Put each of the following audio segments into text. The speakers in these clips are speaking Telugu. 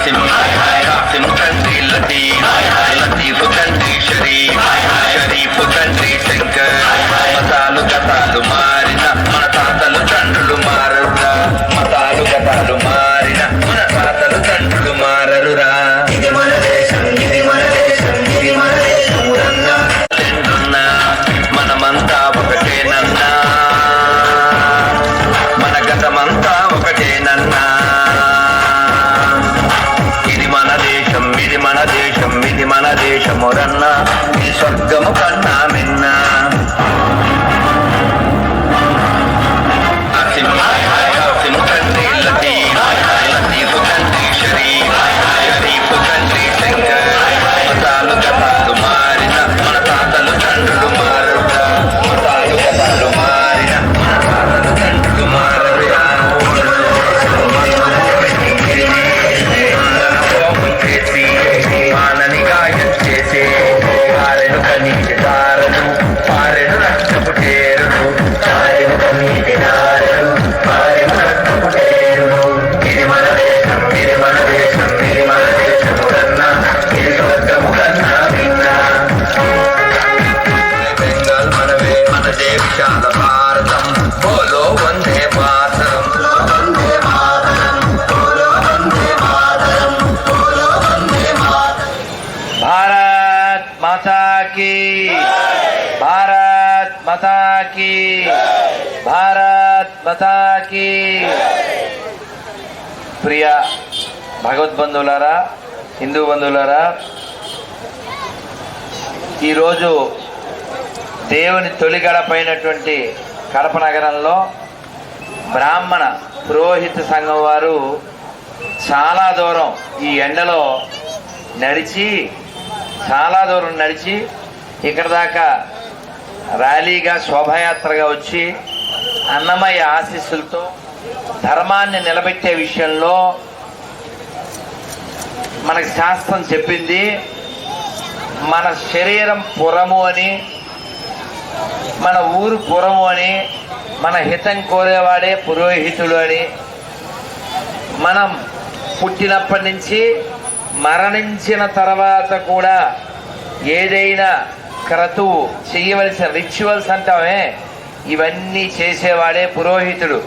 కాసిం కాసిం దేశమురన్నా ఇది స్వర్గము కన్నా భారత్ భారత్ మాతా ప్రియ భగవద్ బంధువులారా హిందూ బంధువులారా ఈరోజు దేవుని తొలి గడపైనటువంటి కడప నగరంలో బ్రాహ్మణ పురోహిత సంఘం వారు చాలా దూరం ఈ ఎండలో నడిచి చాలా దూరం నడిచి ఇక్కడ దాకా ర్యాలీగా శోభాయాత్రగా వచ్చి అన్నమయ్య ఆశీస్సులతో ధర్మాన్ని నిలబెట్టే విషయంలో మనకి శాస్త్రం చెప్పింది మన శరీరం పురము అని మన ఊరు పురము అని మన హితం కోరేవాడే పురోహితుడు అని మనం పుట్టినప్పటి నుంచి మరణించిన తర్వాత కూడా ఏదైనా క్రతువు చేయవలసిన రిచువల్స్ అంటామే. ఇవన్నీ చేసేవాడే పురోహితుడు.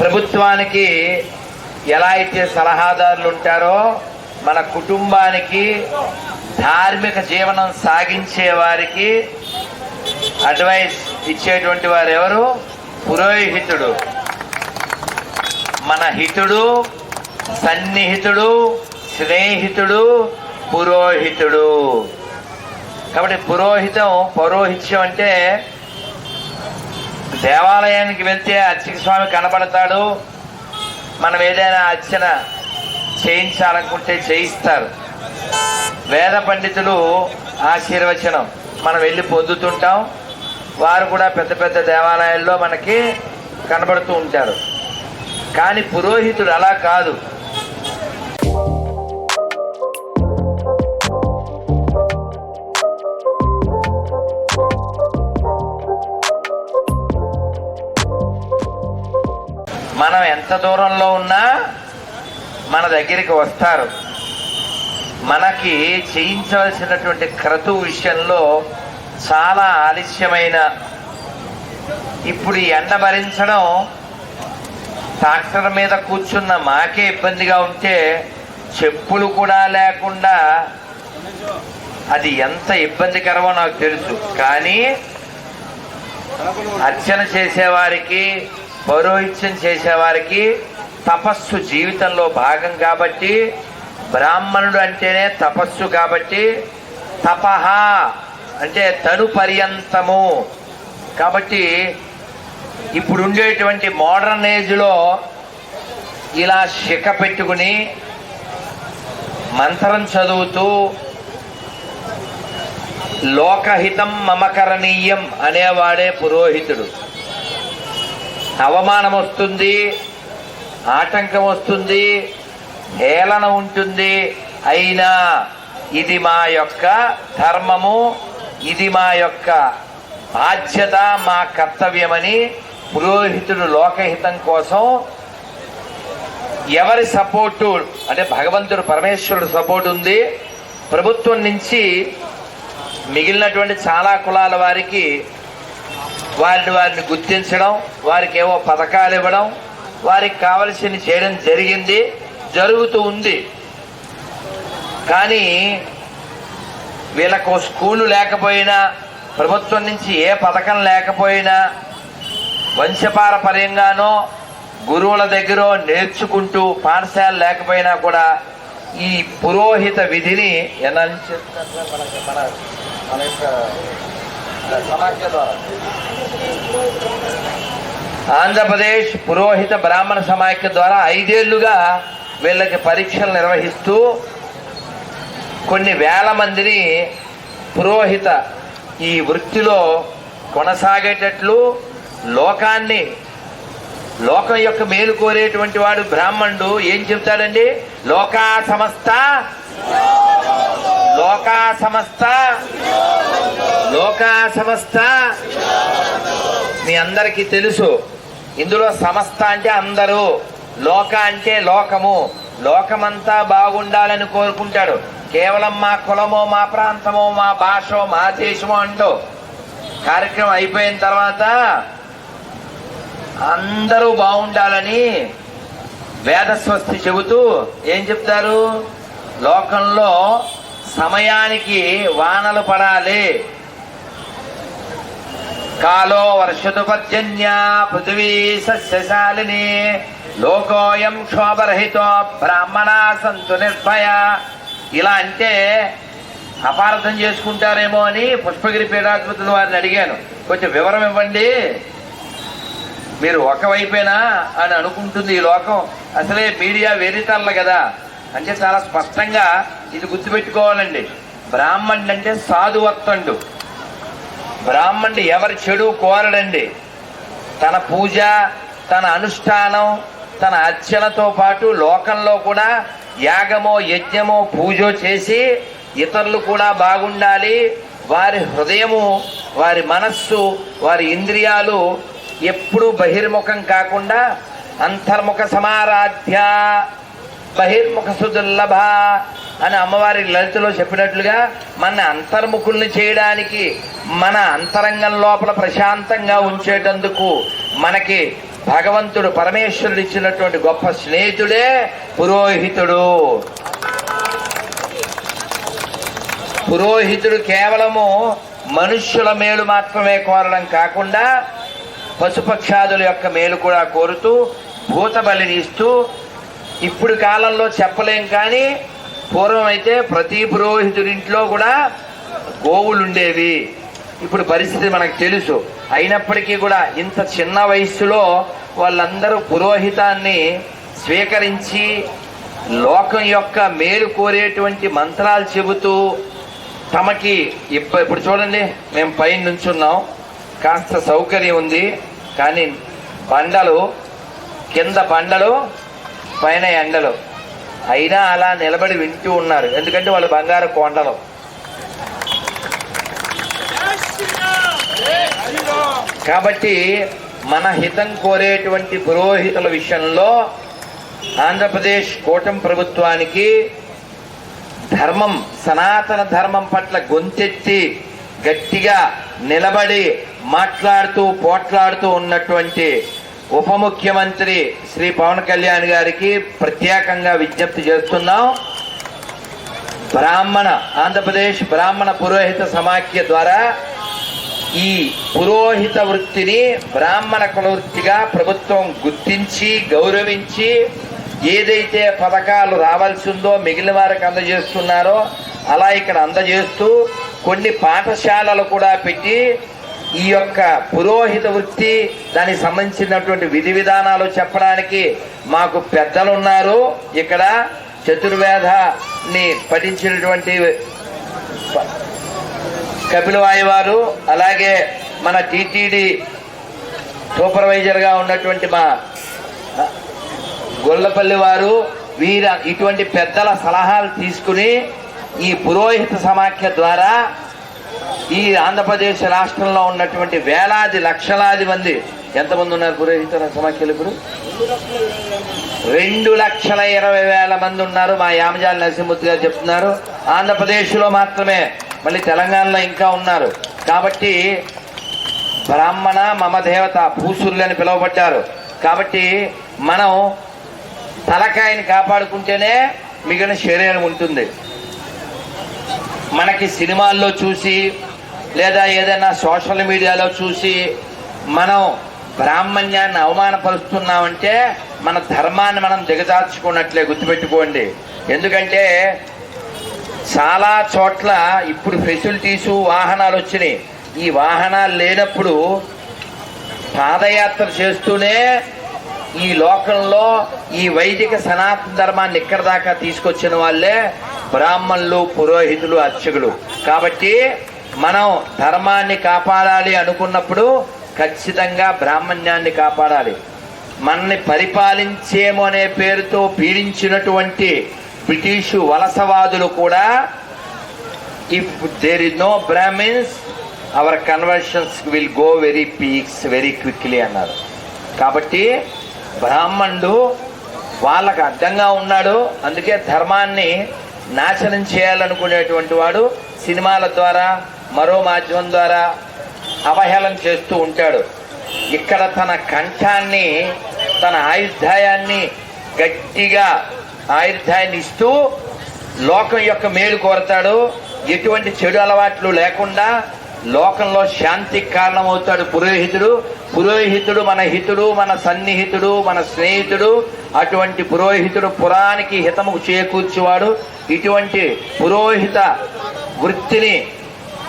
ప్రభుత్వానికి ఎలా అయితే సలహాదారులు ఉంటారో మన కుటుంబానికి ధార్మిక జీవనం సాగించే వారికి అడ్వైస్ ఇచ్చేటువంటి వారు ఎవరు పురోహితుడు. మన హితుడు సన్నిహితుడు స్నేహితుడు పురోహితుడు. కాబట్టి పురోహితం పౌరోహిత్యం అంటే దేవాలయానికి వెళ్తే అర్చక స్వామి కనబడతాడు. మనం ఏదైనా అర్చన చేయించాలనుకుంటే చేయిస్తారు. వేద పండితులు ఆశీర్వచనం మనం వెళ్ళి పొందుతుంటాం. వారు కూడా పెద్ద పెద్ద దేవాలయాల్లో మనకి కనబడుతూ ఉంటారు. కానీ పురోహితుడు అలా కాదు. మనం ఎంత దూరంలో ఉన్నా మన దగ్గరికి వస్తారు. మనకి చేయించవలసినటువంటి క్రతు విషయంలో చాలా ఆలస్యమైన ఇప్పుడు ఈ ఎండ భరించడం ట్రాక్టర్ మీద కూర్చున్న మాకే ఇబ్బందిగా ఉంటే చెప్పులు కూడా లేకుండా అది ఎంత ఇబ్బందికరమో నాకు తెలుసు. కానీ అర్చన చేసేవారికి పౌరోహిత్యం చేసేవారికి తపస్సు జీవితంలో భాగం కాబట్టి బ్రాహ్మణుడు అంటేనే తపస్సు కాబట్టి తపహ అంటే తను పర్యంతము. కాబట్టి ఇప్పుడు ఉండేటువంటి మోడర్న్ ఏజ్లో ఇలా శిఖ పెట్టుకుని మంత్రం చదువుతూ లోకహితం మమకరణీయం అనేవాడే పురోహితుడు. అవమానం వస్తుంది ఆటంకం వస్తుంది హేళన ఉంటుంది అయినా ఇది మా యొక్క ధర్మము ఇది మా యొక్క బాధ్యత మా కర్తవ్యమని పురోహితుడు లోకహితం కోసం ఎవరి సపోర్టు అంటే భగవంతుడు పరమేశ్వరుడు సపోర్ట్ ఉంది. ప్రభుత్వం నుంచి మిగిలినటువంటి చాలా కులాల వారికి వారిని వారిని గుర్తించడం వారికి ఏవో పథకాలు ఇవ్వడం వారికి కావలసింది చేయడం జరిగింది జరుగుతూ ఉంది. కానీ వీళ్ళకు స్కూలు లేకపోయినా ప్రభుత్వం నుంచి ఏ పథకం లేకపోయినా వంశపారపర్యంగానో గురువుల దగ్గర నేర్చుకుంటూ పాఠశాల లేకపోయినా కూడా ఈ పురోహిత విధిని ఎలా చెప్తారు మన- మన- యొక్క ఆంధ్రప్రదేశ్ పురోహిత బ్రాహ్మణ సమాఖ్య ద్వారా ఐదేళ్ళుగా వీళ్ళకి పరీక్షలు నిర్వహిస్తూ కొన్ని వేల మందిని పురోహిత ఈ వృత్తిలో కొనసాగేటట్లు లోకాన్ని లోకం యొక్క మేలు కోరేటువంటి వాడు బ్రాహ్మణుడు. ఏం చెప్తాడండి? లోకా సమస్త లోకా సమస్త లోకా సమస్త. మీ అందరికీ తెలుసు. ఇందులో సమస్త అంటే అందరూ. లోక అంటే లోకము. లోకమంతా బాగుండాలని కోరుకుంటాడు. కేవలం మా కులమో మా ప్రాంతమో మా భాషో మా దేశమో అంటూ. కార్యక్రమం అయిపోయిన తర్వాత అందరూ బాగుండాలని వేదస్వస్తి చెబుతూ ఏం చెప్తారు? లోకంలో సమయానికి వానలు పడాలి. కాలో వర్షతు పర్జన్యా పృథివీ సస్యశాలిని లోకోయం క్షోభరహితో బ్రాహ్మణ సంతు నిర్భయ ఇలా అంటే అపార్థం చేసుకుంటారేమో అని పుష్పగిరి పీఠాధిపతులు వారిని అడిగాను. కొంచెం వివరం ఇవ్వండి. మీరు ఒకవైపేనా అని అనుకుంటుంది ఈ లోకం. అసలే మీడియా వెరితల్ల కదా. అంటే చాలా స్పష్టంగా ఇది గుర్తుపెట్టుకోవాలండి. బ్రాహ్మణుడు అంటే సాధువత్తండు బ్రాహ్మణుడు ఎవరి చెడు కోరడండి. తన పూజ తన అనుష్ఠానం తన అర్చనతో పాటు లోకంలో కూడా యాగమో యజ్ఞమో పూజో చేసి ఇతరులు కూడా బాగుండాలి. వారి హృదయము వారి మనస్సు వారి ఇంద్రియాలు ఎప్పుడూ బహిర్ముఖం కాకుండా అంతర్ముఖ సమారాధ్య బహిర్ముఖ సుదుర్లభ అని అమ్మవారి లలితలో చెప్పినట్లుగా మన అంతర్ముఖుల్ని చేయడానికి మన అంతరంగం లోపల ప్రశాంతంగా ఉంచేటందుకు మనకి భగవంతుడు పరమేశ్వరుడు ఇచ్చినటువంటి గొప్ప స్నేహితుడే పురోహితుడు. పురోహితుడు కేవలము మనుష్యుల మేలు మాత్రమే కోరడం కాకుండా పశుపక్షాదుల యొక్క మేలు కూడా కోరుతూ భూత బలిని ఇస్తూ ఇప్పుడు కాలంలో చెప్పలేం కానీ పూర్వం అయితే ప్రతి పురోహితుడింట్లో కూడా గోవులు ఉండేవి ఇప్పుడు పరిస్థితి మనకు తెలుసు. అయినప్పటికీ కూడా ఇంత చిన్న వయస్సులో వాళ్ళందరూ పురోహితాన్ని స్వీకరించి లోకం యొక్క మేలు కోరేటువంటి మంత్రాలు చెబుతూ తమకి ఇప్ప ఇప్పుడు చూడండి మేము పైన నుంచున్నాం. కాస్త సౌకర్యం ఉంది. కానీ బండలు కింద బండలు పైన ఎండలు. అయినా అలా నిలబడి వింటూ ఉన్నారు. ఎందుకంటే వాళ్ళు బంగారు కొండలు. కాబట్టి మన హితం కోరేటువంటి పురోహితుల విషయంలో ఆంధ్రప్రదేశ్ కూటమి ప్రభుత్వానికి ధర్మం సనాతన ధర్మం పట్ల గొంతెత్తి గట్టిగా నిలబడి మాట్లాడుతూ పోట్లాడుతూ ఉన్నటువంటి ఉప ముఖ్యమంత్రి శ్రీ పవన్ కళ్యాణ్ గారికి ప్రత్యేకంగా విజ్ఞప్తి చేస్తున్నాం. బ్రాహ్మణ ఆంధ్రప్రదేశ్ బ్రాహ్మణ పురోహిత సమాఖ్య ద్వారా ఈ పురోహిత వృత్తిని బ్రాహ్మణ కుల వృత్తిగా ప్రభుత్వం గుర్తించి గౌరవించి ఏదైతే పథకాలు రావాల్సిందో మిగిలిన వారికి అందజేస్తున్నారో అలా ఇక్కడ అందజేస్తూ కొన్ని పాఠశాలలు కూడా పెట్టి ఈ యొక్క పురోహిత వృత్తి దానికి సంబంధించినటువంటి విధి విధానాలు చెప్పడానికి మాకు పెద్దలు ఉన్నారు ఇక్కడ చతుర్వేదని పఠించినటువంటి కపిలవాయి వారు అలాగే మన టీటీడీ సూపర్వైజర్గా ఉన్నటువంటి మా గొల్లపల్లి వారు వీర ఇటువంటి పెద్దల సలహాలు తీసుకుని ఈ పురోహిత సమాఖ్య ద్వారా ఈ ఆంధ్రప్రదేశ్ రాష్ట్రంలో ఉన్నటువంటి వేలాది లక్షలాది మంది ఎంతమంది ఉన్నారు పురోహిత సమాఖ్యలు ఇప్పుడు? రెండు లక్షల ఇరవై వేల మంది ఉన్నారు మా యామజాల నరసింహమూర్తి గారు చెప్తున్నారు. ఆంధ్రప్రదేశ్లో మాత్రమే మళ్ళీ తెలంగాణలో ఇంకా ఉన్నారు. కాబట్టి బ్రాహ్మణ మమ దేవత అని పిలువబడ్డారు. కాబట్టి మనం తలకాయని కాపాడుకుంటేనే మిగిలిన శరీరం ఉంటుంది. మనకి సినిమాల్లో చూసి లేదా ఏదైనా సోషల్ మీడియాలో చూసి మనం బ్రాహ్మణ్యాన్ని అవమానపరుస్తున్నామంటే మన ధర్మాన్ని మనం దిగజార్చుకున్నట్లే గుర్తుపెట్టుకోండి. ఎందుకంటే చాలా చోట్ల ఇప్పుడు ఫెసిలిటీస్ వాహనాలు వచ్చినాయి. ఈ వాహనాలు లేనప్పుడు పాదయాత్ర చేస్తూనే ఈ లోకంలో ఈ వైదిక సనాతన ధర్మాన్ని ఇక్కడ దాకా తీసుకొచ్చిన వాళ్ళే బ్రాహ్మణులు పురోహితులు అర్చకులు. కాబట్టి మనం ధర్మాన్ని కాపాడాలి అనుకున్నప్పుడు ఖచ్చితంగా బ్రాహ్మణ్యాన్ని కాపాడాలి. మనల్ని పరిపాలించేమో అనే పేరుతో పీడించినటువంటి బ్రిటిషు వలసవాదులు కూడా if there is no Brahmins our conversions will go very peaks very quickly అన్నారు. కాబట్టి బ్రాహ్మణుడు వాళ్ళకు అడ్డంగా ఉన్నాడు. అందుకే ధర్మాన్ని నాశనం చేయాలనుకునేటువంటి వాడు సినిమాల ద్వారా మరో మాధ్యమం ద్వారా అవహేళన చేస్తూ ఉంటాడు. ఇక్కడ తన కంఠాన్ని తన ఆయుర్ధాయాన్ని గట్టిగా ఆయుర్ధాయాన్ని ఇస్తూ లోకం యొక్క మేలు కోరతాడు. ఎటువంటి చెడు అలవాట్లు లేకుండా లోకంలో శాంతికి కారణమవుతాడు పురోహితుడు. పురోహితుడు మన హితుడు మన సన్నిహితుడు మన స్నేహితుడు. అటువంటి పురోహితుడు పురానికి హితము చేకూర్చేవాడు. ఇటువంటి పురోహిత వృత్తిని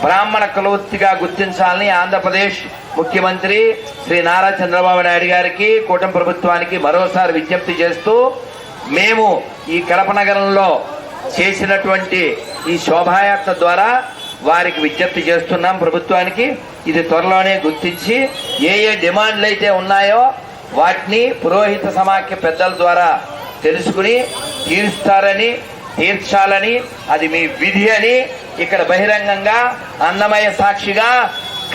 బ్రాహ్మణ కులవృత్తిగా గుర్తించాలని ఆంధ్రప్రదేశ్ ముఖ్యమంత్రి శ్రీ నారా చంద్రబాబు నాయుడు గారికి కూటమి ప్రభుత్వానికి మరోసారి విజ్ఞప్తి చేస్తూ మేము ఈ కడప నగరంలో చేసినటువంటి ఈ శోభాయాత్ర ద్వారా వారికి విజ్ఞప్తి చేస్తున్నాం ప్రభుత్వానికి. ఇది త్వరలోనే గుర్తించి ఏ ఏ డిమాండ్లు అయితే ఉన్నాయో వాటిని పురోహిత సమాఖ్య పెద్దల ద్వారా తెలుసుకుని తీరుస్తారని తీర్చాలని అది మీ విధి అని ఇక్కడ బహిరంగంగా అన్నమయ సాక్షిగా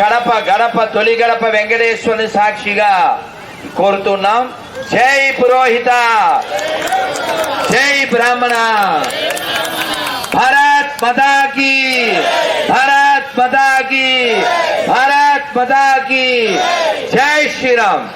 కడప గడప తొలి గడప వెంకటేశ్వరుని సాక్షిగా కోరుతున్నాం. జై పురోహిత! జై బ్రాహ్మణ! భరత్ భారత్ पता की भारत पता की। जय श्री राम।